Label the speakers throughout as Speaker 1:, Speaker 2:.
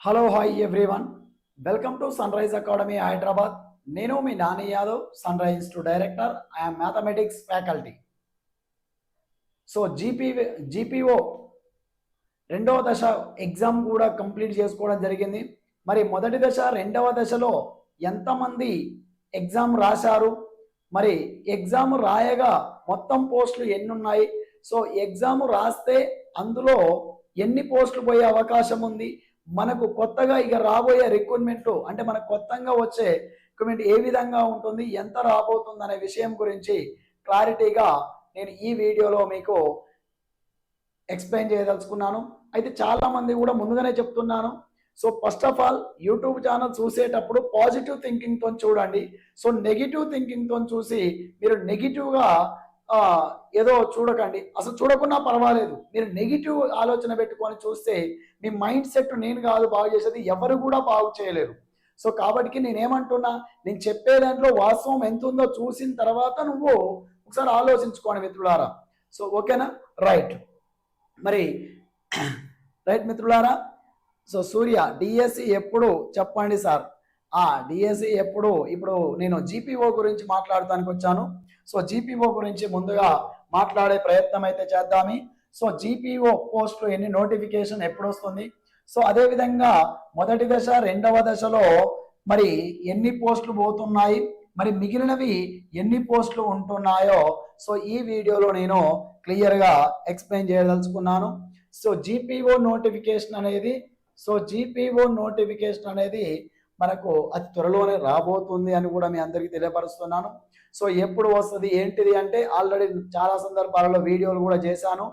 Speaker 1: Hello hi everyone welcome to sunrise academy Hyderabad నేను మీ Nani Yadav sunrise to director I'm mathematics faculty so GP GPO రెండవ దశ exam కూడా complete చేసుకోవడం జరిగింది. మరి మొదటి దశ రెండవ దశలో ఎంతమంది ఎగ్జామ్ రాశారు? మరి ఎగ్జామ్ రాయగా మొత్తం పోస్టులు ఎన్ని ఉన్నాయి సో ఎగ్జామ్ రాస్తే అందులో ఎన్ని పోస్టులు పోయే అవకాశం ఉంది? మనకు కొత్తగా ఇక రాబోయే రిక్రూట్మెంట్ అంటే మనకు కొత్తగా వచ్చే రిక్రూట్మెంట్ ఏ విధంగా ఉంటుంది ఎంత రాబోతుంది అనే విషయం గురించి క్లారిటీగా నేను ఈ వీడియోలో మీకు ఎక్స్ప్లెయిన్ చేయదలుచుకున్నాను. అయితే చాలామంది కూడా ముందుగానే చెప్తున్నాను. So first of all YouTube channel చూసేటప్పుడు పాజిటివ్ థింకింగ్తో చూడండి. సో నెగిటివ్ థింకింగ్తో చూసి మీరు నెగిటివ్గా ఏదో చూడకండి. అసలు చూడకున్నా పర్వాలేదు. మీరు నెగిటివ్ ఆలోచన పెట్టుకొని చూస్తే మీ మైండ్ సెట్ నేను కాదు బాగు చేసేది ఎవరు కూడా బాగు చేయలేరు. సో కాబట్టి నేనేమంటున్నా నేను చెప్పే దాంట్లో వాస్తవం ఎంత ఉందో చూసిన తర్వాత నువ్వు ఒకసారి ఆలోచించుకోండి మిత్రులారా. సో ఓకేనా? రైట్ మరి రైట్ మిత్రులారా? సో సూర్య డిఎస్సి ఎప్పుడు? చెప్పండి సార్. ఆ డిఎస్సి ఎప్పుడు ఇప్పుడు నేను జీపీఓ గురించి మాట్లాడటానికి వచ్చాను. సో జీపీఓ గురించి ముందుగా మాట్లాడే ప్రయత్నం అయితే చేద్దామి. సో జీపీఓ పోస్ట్ ఎన్ని నోటిఫికేషన్ ఎప్పుడు వస్తుంది సో అదేవిధంగా మొదటి దశ రెండవ దశలో మరి ఎన్ని పోస్టులు పోతున్నాయి? మరి మిగిలినవి ఎన్ని పోస్టులు ఉంటున్నాయో? సో ఈ వీడియోలో నేను క్లియర్గా ఎక్స్ప్లెయిన్ చేయదలుచుకున్నాను. సో జీపీఓ నోటిఫికేషన్ అనేది సో జీపీఓ నోటిఫికేషన్ అనేది మనకు అతి త్వరలోనే రాబోతుంది అని కూడా మీ అందరికీ తెలియపరుస్తున్నాను. సో ఎప్పుడు వస్తుంది ఏంటిది అంటే ఆల్రెడీ చాలా సందర్భాలలో వీడియోలు కూడా చేశాను.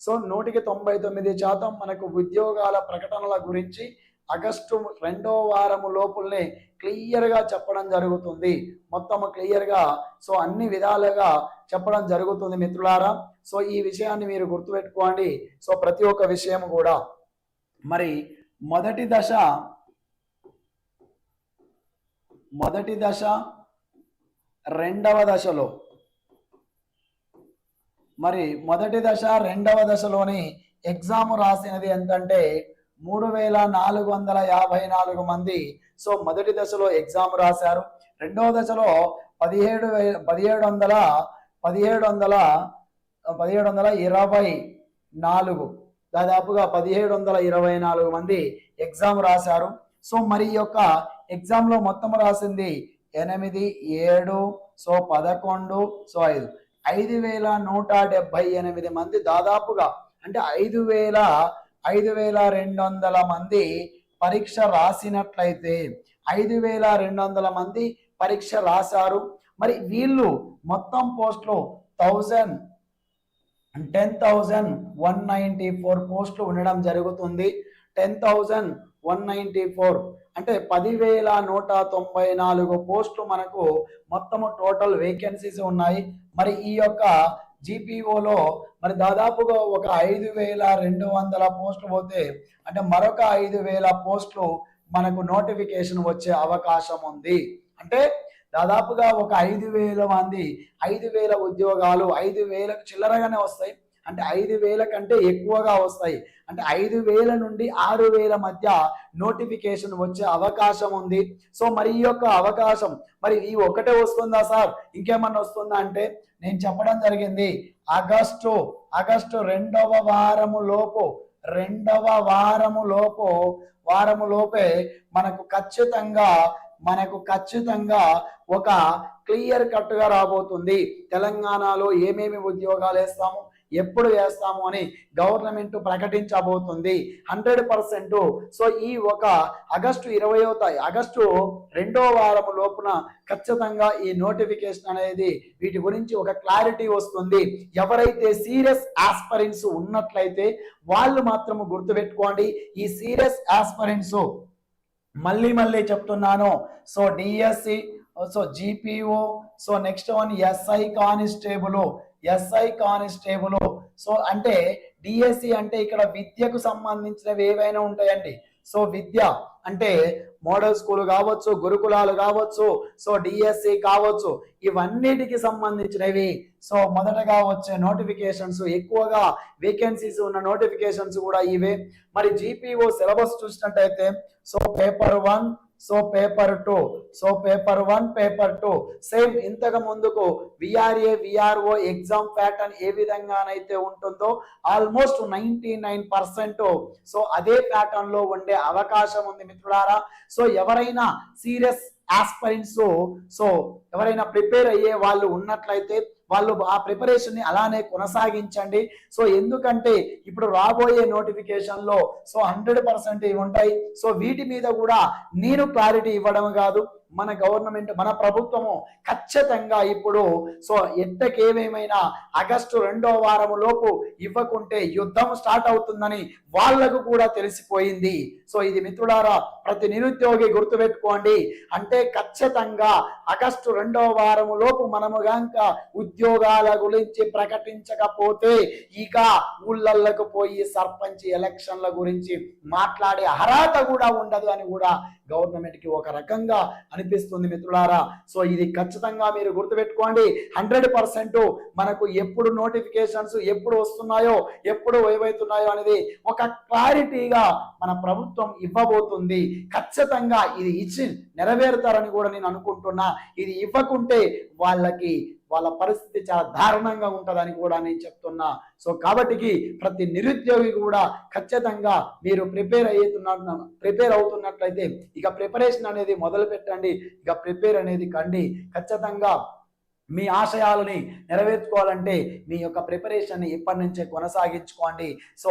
Speaker 1: సో నూటికి తొంభై తొమ్మిది శాతం మనకు ఉద్యోగాల ప్రకటనల గురించి ఆగస్టు రెండో వారము లోపుల్నే క్లియర్గా చెప్పడం జరుగుతుంది. మొత్తం క్లియర్గా సో అన్ని విధాలుగా చెప్పడం జరుగుతుంది మిత్రులారా. సో ఈ విషయాన్ని మీరు గుర్తుపెట్టుకోండి. సో ప్రతి ఒక్క విషయం కూడా. మరి మొదటి దశ మొదటి దశ రెండవ దశలో. మరి మొదటి దశ రెండవ దశలోని ఎగ్జామ్ రాసినది ఎంతంటే మూడు వేల నాలుగు వందల యాభై నాలుగు మంది. సో మొదటి దశలో ఎగ్జామ్ రాశారు. రెండవ దశలో పదిహేడు వే పదిహేడు వందల పదిహేడు వందల పదిహేడు వందల ఇరవై నాలుగు. దాదాపుగా పదిహేడు వందల ఇరవై నాలుగు మంది ఎగ్జామ్ రాశారు. సో మరి ఈ యొక్క ఎగ్జామ్లో మొత్తం రాసింది ఎనిమిది ఏడు సో పదకొండు సో ఐదు. ఐదు వేల నూట డెబ్బై ఎనిమిది మంది దాదాపుగా అంటే ఐదు వేల ఐదు వేల రెండు వందల మంది పరీక్ష రాసినట్లయితే ఐదు వేల రెండు వందల మంది పరీక్ష రాశారు. మరి వీళ్ళు మొత్తం పోస్టులు thousand ten thousand one ninety four పోస్టులు ఉండడం జరుగుతుంది. Ten thousand one ninety four అంటే పదివేల నూట తొంభై నాలుగు పోస్టులు మనకు మొత్తము టోటల్ వేకెన్సీస్ ఉన్నాయి. మరి ఈ యొక్క జీపీఓలో మరి దాదాపుగా ఒక ఐదు వేల రెండు వందల పోస్టులు పోతే అంటే మరొక ఐదు వేల పోస్టులు మనకు నోటిఫికేషన్ వచ్చే అవకాశం ఉంది. అంటే దాదాపుగా ఒక ఐదు వేల మంది ఐదు వేల ఉద్యోగాలు ఐదు వేలకు చిల్లరగానే వస్తాయి. అంటే ఐదు వేల కంటే ఎక్కువగా వస్తాయి. అంటే ఐదు వేల నుండి ఆరు వేల మధ్య నోటిఫికేషన్ వచ్చే అవకాశం ఉంది. సో మరి ఈ యొక్క అవకాశం మరి ఈ ఒకటే వస్తుందా సార్? ఇంకేమన్నా వస్తుందా అంటే నేను చెప్పడం జరిగింది ఆగస్టు ఆగస్టు రెండవ వారము లోపు రెండవ వారము లోపు వారము లోపే మనకు ఖచ్చితంగా మనకు ఖచ్చితంగా ఒక క్లియర్ కట్గా రాబోతుంది. తెలంగాణలో ఏమేమి ఉద్యోగాలు వేస్తాము ఎప్పుడు వేస్తాము అని గవర్నమెంట్ ప్రకటించబోతుంది. Hundred percent. సో ఈ ఒక ఆగస్టు ఇరవయో ఆగస్టు రెండో వారం లోపున ఖచ్చితంగా ఈ నోటిఫికేషన్ అనేది వీటి గురించి ఒక క్లారిటీ వస్తుంది. ఎవరైతే సీరియస్ ఆస్పరెన్స్ ఉన్నట్లయితే వాళ్ళు మాత్రము గుర్తుపెట్టుకోండి. ఈ సీరియస్ ఆస్పరెన్స్ మళ్ళీ మళ్ళీ చెప్తున్నాను. So DSC so GPO so next one SI constable SI constable so అంటే డిఎస్సి అంటే ఇక్కడ విద్యకు సంబంధించినవి ఏవైనా ఉంటాయండి సో విద్య అంటే మోడల్ స్కూల్ కావచ్చు గురుకులాలు కావచ్చు సో డిఎస్సి కావచ్చు ఇవన్నిటికి సంబంధించినవి సో మొదటగా వచ్చే నోటిఫికేషన్స్ ఎక్కువగా వేకెన్సీస్ ఉన్న నోటిఫికేషన్స్ కూడా ఇవే మరి జీపీఓ సిలబస్ చూసినట్టయితే so paper one so paper two so paper one paper two same ఇంతకు ముందుకు విఆర్ఏ విఆర్ఓ ఎగ్జామ్ ప్యాటర్న్ ఏ విధంగానైతే ఉంటుందో almost ninety nine percent so అదే ప్యాటర్న్లో ఉండే అవకాశం ఉంది మిత్రులారా. సో ఎవరైనా సీరియస్ ఆస్పరెంట్స్ సో ఎవరైనా ప్రిపేర్ అయ్యే వాళ్ళు ఉన్నట్లయితే వాళ్ళు ఆ ప్రిపరేషన్ని అలానే కొనసాగించండి. సో ఎందుకంటే ఇప్పుడు రాబోయే నోటిఫికేషన్లో సో హండ్రెడ్ పర్సెంట్ ఉంటాయి. సో వీటి మీద కూడా నేను క్లారిటీ ఇవ్వడం కాదు. మన గవర్నమెంట్ మన ప్రభుత్వము ఖచ్చితంగా ఇప్పుడు సో ఎట్టకేమేమైనా ఆగస్టు రెండో వారం లోపు ఇవ్వకుంటే యుద్ధం స్టార్ట్ అవుతుందని వాళ్ళకు కూడా తెలిసిపోయింది. సో ఇది మిత్రులారా ప్రతి నిరుద్యోగి గుర్తుపెట్టుకోండి. అంటే ఖచ్చితంగా ఆగస్టు రెండో వారం లోపు మనము గంక ఉద్యోగాల గురించి ప్రకటించకపోతే ఇక ఊళ్ళల్లకు పోయి సర్పంచ్ ఎలక్షన్ల గురించి మాట్లాడే అర్హత కూడా ఉండదు అని కూడా గవర్నమెంట్కి ఒక రకంగా అనిపిస్తుంది మిత్రులారా. సో ఇది ఖచ్చితంగా మీరు గుర్తుపెట్టుకోండి. హండ్రెడ్ పర్సెంట్ మనకు ఎప్పుడు నోటిఫికేషన్స్ ఎప్పుడు వస్తున్నాయో ఎప్పుడు ఏవైతున్నాయో అనేది ఒక క్లారిటీగా మన ప్రభుత్వం ఇవ్వబోతుంది. ఖచ్చితంగా ఇది ఇచ్చి నెరవేరుతారని కూడా నేను అనుకుంటున్నా. ఇది ఇవ్వకుంటే వాళ్ళకి వాళ్ళ పరిస్థితి చాలా దారుణంగా ఉంటుందని కూడా నేను చెప్తున్నా. సో కాబట్టికి ప్రతి నిరుద్యోగి కూడా ఖచ్చితంగా మీరు ప్రిపేర్ అవుతున్న ప్రిపేర్ అవుతున్నట్లయితే ఇక ప్రిపరేషన్ అనేది మొదలు పెట్టండి. ఇక ప్రిపేర్ అనేది కండి. ఖచ్చితంగా మీ ఆశయాలని నెరవేర్చుకోవాలంటే మీ యొక్క ప్రిపరేషన్ ఇప్పటి నుంచే కొనసాగించుకోండి. సో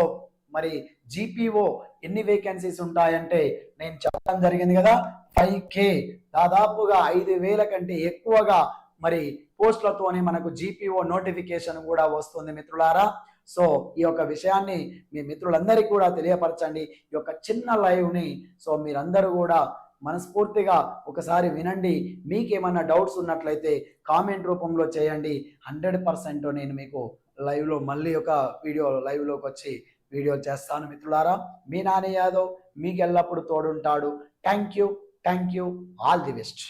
Speaker 1: మరి జీపీఓ ఎన్ని వేకెన్సీస్ ఉంటాయంటే నేను చెప్పడం జరిగింది కదా? ఫైవ్ కే దాదాపుగా ఐదు వేల కంటే ఎక్కువగా మరి పోస్ట్లతోనే మనకు జీపీఓ నోటిఫికేషన్ కూడా వస్తుంది మిత్రులారా. సో ఈ యొక్క విషయాన్ని మీ మిత్రులందరికీ కూడా తెలియపరచండి. ఈ యొక్క చిన్న లైవ్ని సో మీరందరూ కూడా మనస్ఫూర్తిగా ఒకసారి వినండి. మీకేమైనా డౌట్స్ ఉన్నట్లయితే కామెంట్ రూపంలో చేయండి. హండ్రెడ్ పర్సెంట్ నేను మీకు లైవ్లో మళ్ళీ ఒక వీడియో లైవ్లోకి వచ్చి వీడియో చేస్తాను మిత్రులారా. మీ నాని యాదవ్ మీకు ఎల్లప్పుడూ తోడుంటాడు. Thank you thank you all the best.